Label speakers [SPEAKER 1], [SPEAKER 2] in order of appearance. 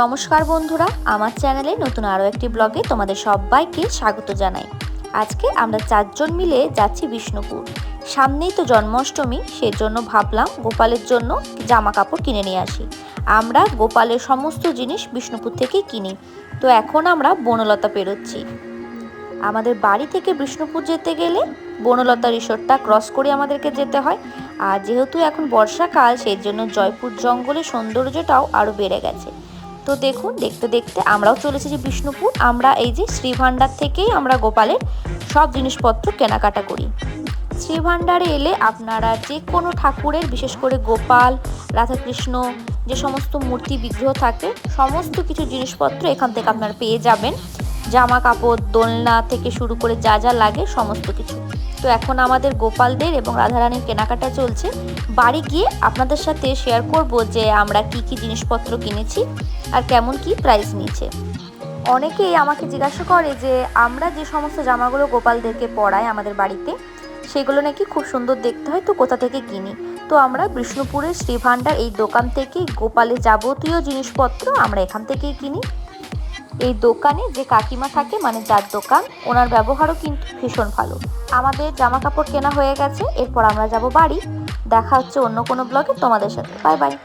[SPEAKER 1] নমস্কার বন্ধুরা, আমার চ্যানেলে নতুন আরও একটি ব্লগে তোমাদের সবাইকে স্বাগত জানাই। আজকে আমরা চারজন মিলে যাচ্ছি বিষ্ণুপুর। সামনেই তো জন্মাষ্টমী, সেজন্য ভাবলাম গোপালের জন্য জামা কাপড় কিনে নিয়ে আসি। আমরা গোপালের সমস্ত জিনিস বিষ্ণুপুর থেকেই কিনি। তো এখন আমরা বনলতা পেরোচ্ছি। আমাদের বাড়ি থেকে বিষ্ণুপুর যেতে গেলে বনলতা রিসোর্টটা ক্রস করে আমাদেরকে যেতে হয়। আর যেহেতু এখন বর্ষাকাল সেই জন্য জয়পুর জঙ্গলের সৌন্দর্যটাও আরও বেড়ে গেছে। তো দেখুন, দেখতে দেখতে আমরাও চলে এসেছি বিষ্ণুপুর। আমরা এই যে শ্রীভাণ্ডার থেকেই আমরা গোপালের সব জিনিসপত্র কেনাকাটা করি। শ্রীভাণ্ডারে এলে আপনারা যে কোনো ঠাকুরের, বিশেষ করে গোপাল, রাধাকৃষ্ণ, যে সমস্ত মূর্তি বিগ্রহ থাকে, সমস্ত কিছু জিনিসপত্র এখান থেকে আপনারা পেয়ে যাবেন। জামা কাপড় দোলনা থেকে শুরু করে যা যা লাগে সমস্ত কিছু। তো এখন আমাদের গোপালদের এবং রাধারানীর কেনাকাটা চলছে। বাড়ি গিয়ে আপনাদের সাথে শেয়ার করব যে আমরা কি কি জিনিসপত্র কিনেছি আর কেমন কি প্রাইস নিয়েছে। অনেকেই আমাকে জিজ্ঞাসা করে যে আমরা যে সমস্ত জামাগুলো গোপালদেরকে পরাই আমাদের বাড়িতে, সেগুলো নাকি খুব সুন্দর দেখতে হয়, তো কোথা থেকে কিনি? তো আমরা বিষ্ণুপুরের শ্রীভাণ্ডার এই দোকান থেকেই গোপালের যাবতীয় জিনিসপত্র আমরা এখান থেকেই কিনি। এই দোকানে যে কাকিমা থাকে মানে যার দোকান, ওনার ব্যবহারও কিন্তু ভীষণ ভালো। আমাদের জামা কাপড় কেনা হয়ে গেছে, এরপর আমরা যাব বাড়ি। দেখা হচ্ছে অন্য কোনো ব্লগে তোমাদের সাথে। Bye bye.